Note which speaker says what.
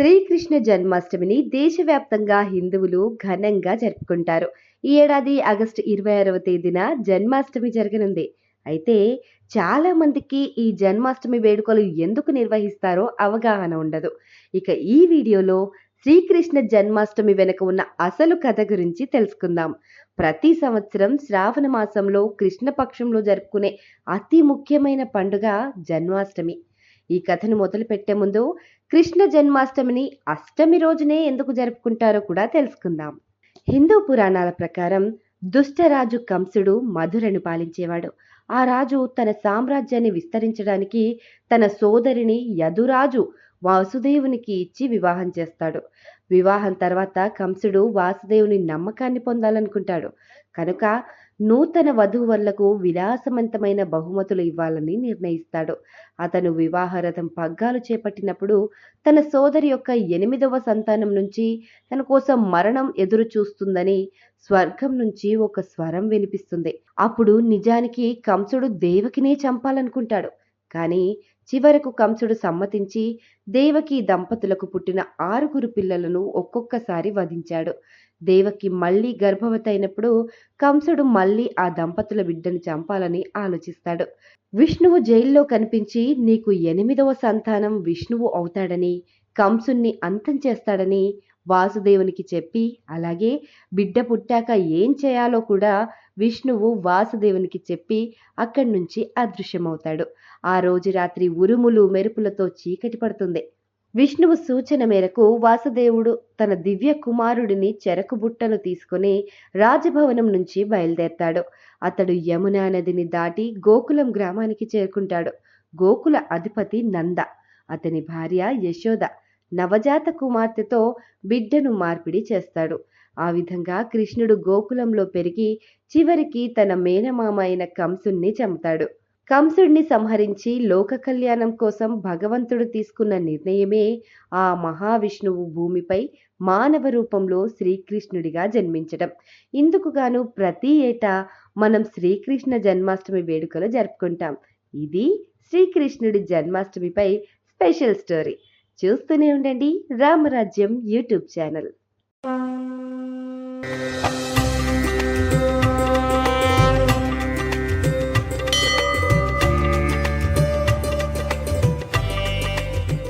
Speaker 1: శ్రీకృష్ణ జన్మాష్టమిని దేశవ్యాప్తంగా హిందువులు ఘనంగా జరుపుకుంటారు. ఈ ఏడాది ఆగస్టు ఇరవై ఆరవ తేదీన జన్మాష్టమి జరగనుంది. అయితే చాలా మందికి ఈ జన్మాష్టమి వేడుకలు ఎందుకు నిర్వహిస్తారో అవగాహన ఉండదు. ఇక ఈ వీడియోలో శ్రీకృష్ణ జన్మాష్టమి వెనుక ఉన్న అసలు కథ గురించి తెలుసుకుందాం. ప్రతి సంవత్సరం శ్రావణ మాసంలో కృష్ణపక్షంలో జరుపుకునే అతి ముఖ్యమైన పండుగ జన్మాష్టమి. ఈ కథను మొదలు పెట్టే ముందు కృష్ణ జన్మాష్టమిని అష్టమి రోజునే ఎందుకు జరుపుకుంటారో కూడా తెలుసుకుందాం. హిందూ పురాణాల ప్రకారం దుష్టరాజు కంసుడు మధురను పాలించేవాడు. ఆ రాజు తన సామ్రాజ్యాన్ని విస్తరించడానికి తన సోదరిని యదురాజు వాసుదేవునికి ఇచ్చి వివాహం చేస్తాడు. వివాహం తర్వాత కంసుడు వాసుదేవుని నమ్మకాన్ని పొందాలనుకుంటాడు. కనుక నూతన వధూవరులకు విలాసవంతమైన బహుమతులు ఇవ్వాలని నిర్ణయిస్తాడు. అతను వివాహరథం పగ్గాలు చేపట్టినప్పుడు తన సోదరి యొక్క ఎనిమిదవ సంతానం నుంచి తన కోసం మరణం ఎదురు చూస్తుందని స్వర్గం నుంచి ఒక స్వరం వినిపిస్తుంది. అప్పుడు నిజానికి కంసుడు దేవకినే చంపాలనుకుంటాడు. కానీ చివరకు కంసుడు సమ్మతించి దేవకి దంపతులకు పుట్టిన ఆరుగురు పిల్లలను ఒక్కొక్కసారి వధించాడు. దేవకి మళ్ళీ గర్భవతి అయినప్పుడు కంసుడు మళ్ళీ ఆ దంపతుల బిడ్డను చంపాలని ఆలోచిస్తాడు. విష్ణువు జైల్లో కనిపించి నీకు ఎనిమిదవ సంతానం విష్ణువు అవుతాడని కంసుణ్ణి అంతం చేస్తాడని వాసుదేవునికి చెప్పి అలాగే బిడ్డ పుట్టాక ఏం చేయాలో కూడా విష్ణువు వాసుదేవునికి చెప్పి అక్కడి నుంచి అదృశ్యమవుతాడు. ఆ రోజు రాత్రి ఉరుములు మెరుపులతో చీకటి పడుతుంది. విష్ణువు సూచన మేరకు వాసుదేవుడు తన దివ్య కుమారుడిని చెరకు బుట్టను తీసుకుని రాజభవనం నుంచి బయలుదేరతాడు. అతడు యమునా నదిని దాటి గోకులం గ్రామానికి చేరుకుంటాడు. గోకుల అధిపతి నంద. అతని భార్య యశోద. నవజాత కుమార్తెతో బిడ్డను మార్పిడి చేస్తాడు. ఆ విధంగా కృష్ణుడు గోకులంలో పెరిగి చివరికి తన మేనమామ అయిన కంసుణ్ణి చంపుతాడు. కంసుడిని సంహరించి లోక కళ్యాణం కోసం భగవంతుడు తీసుకున్న నిర్ణయమే ఆ మహావిష్ణువు భూమిపై మానవ రూపంలో శ్రీకృష్ణుడిగా జన్మించడం. ఇందుకుగాను ప్రతి ఏటా మనం శ్రీకృష్ణ జన్మాష్టమి వేడుకలు జరుపుకుంటాం. ఇది శ్రీకృష్ణుడి జన్మాష్టమిపై స్పెషల్ స్టోరీ. చూస్తూనే ఉండండి రామరాజ్యం యూట్యూబ్ ఛానల్.